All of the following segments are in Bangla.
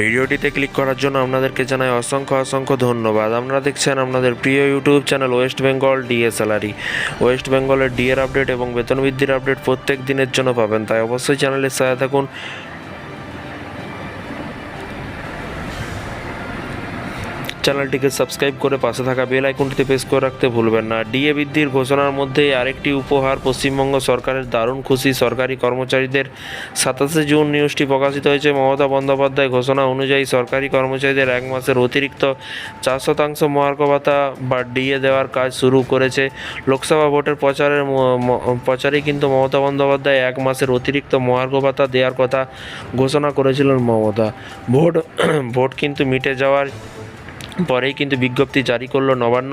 ভিডিওটিতে ক্লিক করার জন্য আপনাদেরকে জানাই অসংখ্য অসংখ্য ধন্যবাদ। আপনারা দেখছেন আপনাদের প্রিয় ইউটিউব চ্যানেল ওয়েস্ট বেঙ্গল ডিএসএলআরই ওয়েস্ট বেঙ্গলের ডিএর আপডেট এবং বেতন বৃদ্ধির আপডেট প্রত্যেক দিনের জন্য পাবেন, তাই অবশ্যই চ্যানেলের সাথে থাকুন। চ্যানেলটিকে সাবস্ক্রাইব করে পাশে থাকা বেল আইকনটিতে প্রেস করে রাখতে ভুলবেন না। ডিএ বৃদ্ধির ঘোষণার মধ্যে আরেকটি উপহার পশ্চিমবঙ্গ সরকারের দারুণ খুশি সরকারি কর্মচারীদের। সাতাশে জুন নিউজটি প্রকাশিত হয়েছে। মমতা বন্দ্যোপাধ্যায় ঘোষণা অনুযায়ী সরকারি কর্মচারীদের এক মাসের অতিরিক্ত চার শতাংশ মহার্ঘ ভাতা বা ডিএ দেওয়ার কাজ শুরু করেছে। লোকসভা ভোটের প্রচারের প্রচারেই কিন্তু মমতা বন্দ্যোপাধ্যায় এক মাসের অতিরিক্ত মহার্ঘ ভাতা দেওয়ার কথা ঘোষণা করেছিলেন মমতা। ভোট ভোট কিন্তু মিটে যাওয়ার পরেই কিন্তু বিজ্ঞপ্তি জারি করল নবান্ন।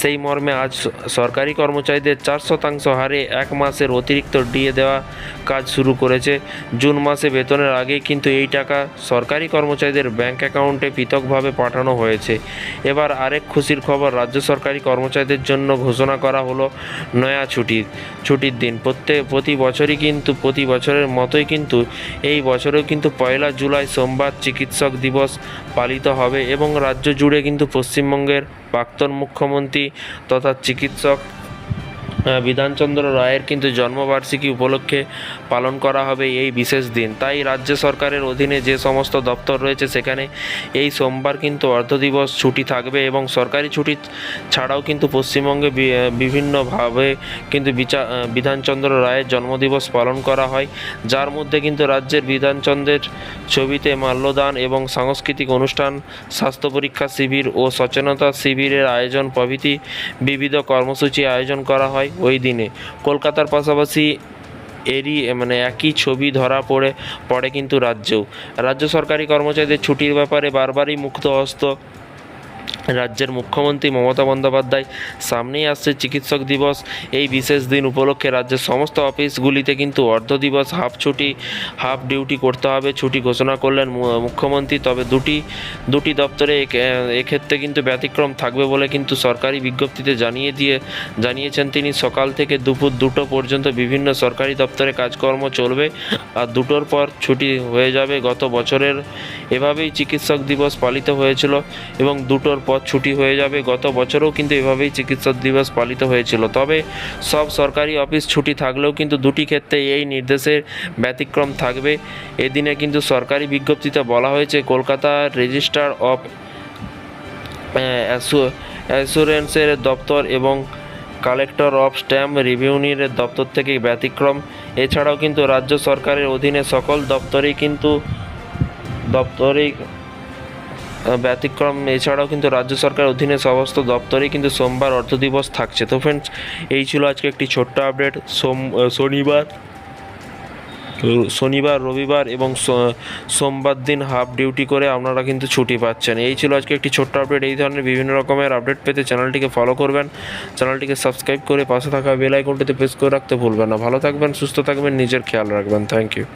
সেই মর্মে আজ সরকারি কর্মচারীদের চার শতাংশ হারে এক মাসের অতিরিক্ত ডিএ দেওয়া কাজ শুরু করেছে। জুন মাসে বেতনের আগেই কিন্তু এই টাকা সরকারি কর্মচারীদের ব্যাংক অ্যাকাউন্টে পৃথকভাবে পাঠানো হয়েছে। এবার আরেক খুশির খবর, রাজ্য সরকারি কর্মচারীদের জন্য ঘোষণা করা হলো নয়া ছুটির ছুটির দিন। প্রত্যেক, প্রতি বছরই কিন্তু, প্রতি বছরের মতোই কিন্তু এই বছরেও কিন্তু পয়লা জুলাই সোমবার চিকিৎসক দিবস পালিত হবে এবং রাজ্য জুড়ে কিন্তু পশ্চিমবঙ্গের প্রাক্তন মুখ্যমন্ত্রী তথা চিকিৎসক বিধানচন্দ্র রায়ের কিন্তু জন্মবার্ষিকী উপলক্ষে পালন করা হবে এই বিশেষ দিন। তাই রাজ্য সরকারের অধীনে যে সমস্ত দপ্তর রয়েছে সেখানে এই সোমবার কিন্তু অর্ধ দিবস ছুটি থাকবে এবং সরকারি ছুটি ছাড়াও কিন্তু পশ্চিমবঙ্গে বিভিন্নভাবে কিন্তু বিচা- আহ, বিধানচন্দ্র রায়ের জন্মদিবস পালন করা হয়। যার মধ্যে কিন্তু রাজ্যের বিধানচন্দ্রের ছবিতে মাল্যদান এবং সাংস্কৃতিক অনুষ্ঠান স্বাস্থ্য পরীক্ষা শিবির ও সচেতনতা শিবিরের আয়োজন প্রভৃতি বিবিধ কর্মসূচি আয়োজন করা হয়। ওই দিনে। কলকাতার পাশাপাশি এরই মানে একই ছবি ধরা পড়ে পড়ে কিন্তু রাজ্যেও। রাজ্য সরকারি কর্মচারীদের ছুটির ব্যাপারে বারবারই মুক্ত হস্ত রাজ্যের মুখ্যমন্ত্রী মমতা বন্দ্যোপাধ্যায় সামনেই আসছে চিকিৎসক দিবস। এই বিশেষ দিন উপলক্ষে রাজ্যের সমস্ত অফিসগুলিতে কিন্তু অর্ধ দিবস, হাফ ছুটি, হাফ ডিউটি করতে হবে। ছুটি ঘোষণা করলেন মুখ্যমন্ত্রী। তবে দুটি দুটি দপ্তরে এক্ষেত্রে কিন্তু ব্যতিক্রম থাকবে বলে কিন্তু সরকারি বিজ্ঞপ্তিতে জানিয়ে দিয়ে, জানিয়েছেন তিনি। সকাল থেকে দুপুর দুটো পর্যন্ত বিভিন্ন সরকারি দপ্তরে কাজকর্ম চলবে আর দুটোর পর ছুটি হয়ে যাবে। গত বছরের এভাবেই চিকিৎসক দিবস পালিত হয়েছিল এবং দুটোর পর ছুটি হয়ে যাবে। গত বছরও কিন্তু এভাবেই চিকিৎসক দিবস পালিত হয়েছিল। তবে সব সরকারি অফিস ছুটি থাকলেও কিন্তু দুটি ক্ষেত্রে এই নির্দেশের ব্যতিক্রম থাকবে। এদিনে কিন্তু সরকারি বিজ্ঞপ্তিতে বলা হয়েছে, কলকাতা রেজিস্ট্রার অফ অ্যাসুরেন্সের দপ্তর এবং কালেক্টর অফ স্ট্যাম্প রেভিনিউর দপ্তর থেকে ব্যতিক্রম। এছাড়াও কিন্তু রাজ্য সরকারের অধীনে সকল দপ্তরেই কিন্তু দপ্তরেই ব্যতিক্রম। এছাড়াও কিন্তু রাজ্য সরকারের অধীনে সমস্ত দপ্তরেই কিন্তু সোমবার অর্থ দিবস থাকছে। তো ফ্রেন্ডস এই ছিল আজকে একটি ছোট্ট আপডেট সোম শনিবার শনিবার, রবিবার এবং সোমবার দিন হাফ ডিউটি করে আপনারা কিন্তু ছুটি পাচ্ছেন। এই ছিল আজকে একটি ছোট্ট আপডেট এই ধরনের বিভিন্ন রকমের আপডেট পেতে চ্যানেলটিকে ফলো করবেন। চ্যানেলটিকে সাবস্ক্রাইব করে পাশে থাকা বেল আইকনটিতে প্রেস করে রাখতে ভুলবেন না। ভালো থাকবেন, সুস্থ থাকবেন, নিজের খেয়াল রাখবেন। Thank you